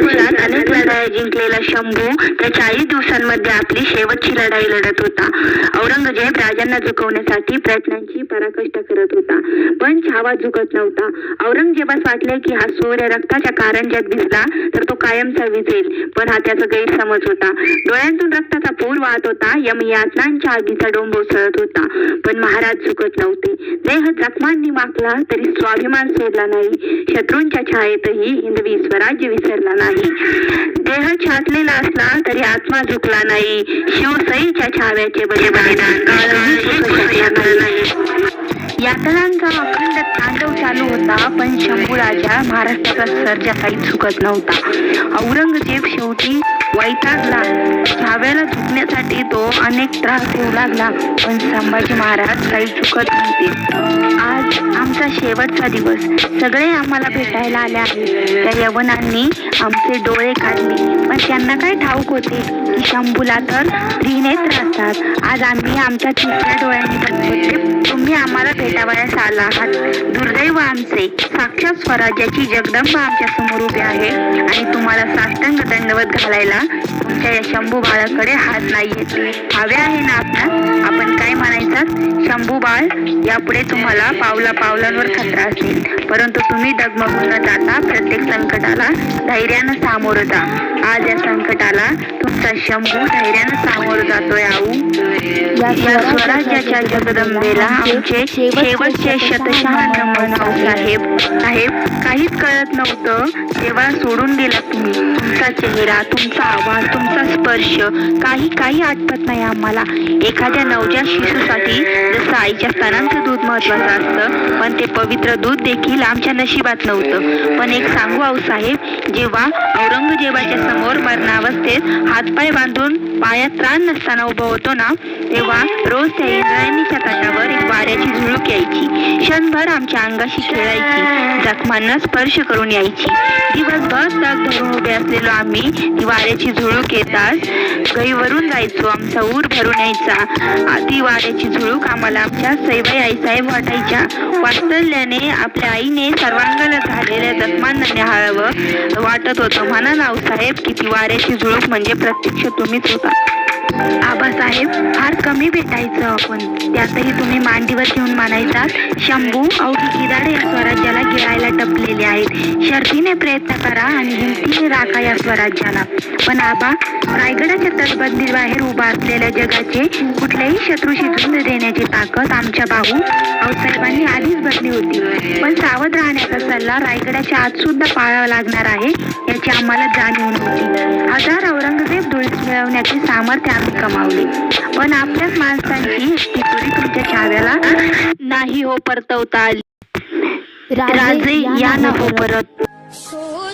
वर्षात अनेक लढाया जिंकलेला शंभू त्या चाळीस दिवसांमध्ये आपली शेवटची लढाई लढत होता. औरंगजेब राजांना झुकवण्यासाठी प्रयत्नांची पराकष्ट करत होता. पण छावा झुकत नव्हता. औरंगजेबास वाटले की हा सूर्य रक्ताच्या कारंज्यात भिजला तर तो कायमचा विजेल पण हा त्याचा गैरसमज होता. डोळ्यांतून रक्ताचा वाहत होता. यमयातनांच्या आगीचा डोंब उसळत होता. पण महाराज चुकत नव्हते. देह जखमांनी माखला तरी स्वाभिमान सोडला नाही. शत्रूंच्या छायेतही हिंदवी स्वराज्य विसरला नाही. देह छाटलेला असला तरी आत्मा झुकला नाही. शिवसईच्या छाव्याचे बरे बलिदान यातनांचा अखंड तांडव चालू होता पण शंभू राजा महाराष्ट्राचा सर्जा काही चुकत नव्हता. औरंगजेब शेवटी वैतागला छाव्याला झुकण्यासाठी तो अनेक त्रास देऊ लागला पण संभाजी महाराज काही चुकत नव्हते. आज आमचा शेवटचा दिवस. सगळे आम्हाला भेटायला आले आहेत. त्या यवनांनी आमचे डोळे काढले पण त्यांना काय ठाऊक होते? शंभूला तर त्रिनेत्र राहतात आज आम्ही आमच्या तिसऱ्या डोळ्यांनी बघतो तुम्ही आम्हाला भेटावयास आला आहात. दुर्दैव आमचे. साक्षात स्वराज्याची जगदंबा आमच्यासमोर उभी आहे. आणि तुम्हाला साष्टांग दंडवत घालायला तुमच्या या शंभू बाळाकडे हात नाहीये. हवे आहे ना आपणास आपण काय म्हणायचं? शंभू बाळ यापुढे तुम्हाला पावला पावलांवर खतरा असेल. परंतु तुम्ही डगमगून न जाता प्रत्येक संकटाला धैर्यानं सामोरं जा. आज या संकटाला तुमचा शंभू धैर्यानं सामोरं जातोय आऊ. या स्वराज्याच्या जगदंबेला आमचे शेवटचे शतशः नमन साहेब. साहेब. काहीच कळत नव्हतं. तेव्हा सोडून गेला तुम्ही तुमचा चेहरा तुमचा आवाज तुमचा स्पर्श काही काही आठवत नाही आम्हाला. एखाद्या नवजात शिशूसाठी जसं आईच्या स्तनांचं दूध महत्वाचं असतं पण ते पवित्र दूध देखील आमच्या नशिबात नव्हतं. पण एक सांगू आऊ साहेब जेव्हा औरंगजेबाच्या समोर मरणावस्थेत हातपाय बांधून पायात त्राण नसताना उभं होतो ना तेव्हा रोज त्या इंद्रायणीच्या तटावर एक वाऱ्याची झुळूक यायची. क्षणभर आमच्या अंगाशी खेळायची. जखमांना स्पर्श करून यायची. दिवसभर तग धरून उभे असलेलो आम्ही ती वाऱ्याची झुळूक येताच गईवरून जायचो. आमचा ऊर भरून यायचा. आ, ती वाऱ्याची झुळूक आम्हाला आमच्या सैबाई आईसाहेब वाटायच्या. वात्सल्याने आपल्या आईने सर्वांगाला झालेल्या जखमांना निहाळावं वाटत होतं. म्हणा नाव साहेब की ती वाऱ्याची झुळूक म्हणजे प्रत्यक्ष तुम्हीच होता. आबासाहेब फार कमी भेटायचं आपण. त्यातही तुम्ही मांडीवर घेऊन मानायचा शंभू अवघी किदाडे या स्वराज्याला गिरायला टपलेले आहेत. शर्तीने प्रयत्न करा आणि हिमतीने राखा या स्वराज्याला. पण आबा रायगडाच्या तटबंदी बाहेर उभा असलेल्या जगाचे कुठल्याही शत्रूशी झुंज देण्याची ताकद आमच्या भाऊ आऊसाहेबांनी आधीच बदली होती. पण सावध राहण्याचा सल्ला रायगडाच्या आत सुद्धा पाळावा लागणार आहे याची आम्हाला जाणीव नव्हती. मिळवण्याचे सामर्थ्य आम्ही कमावले. पण आपल्याच माणसांची तिजोरी तुमच्या चाव्याला नाही हो परतवता आली. राजे या ना हो परत. हो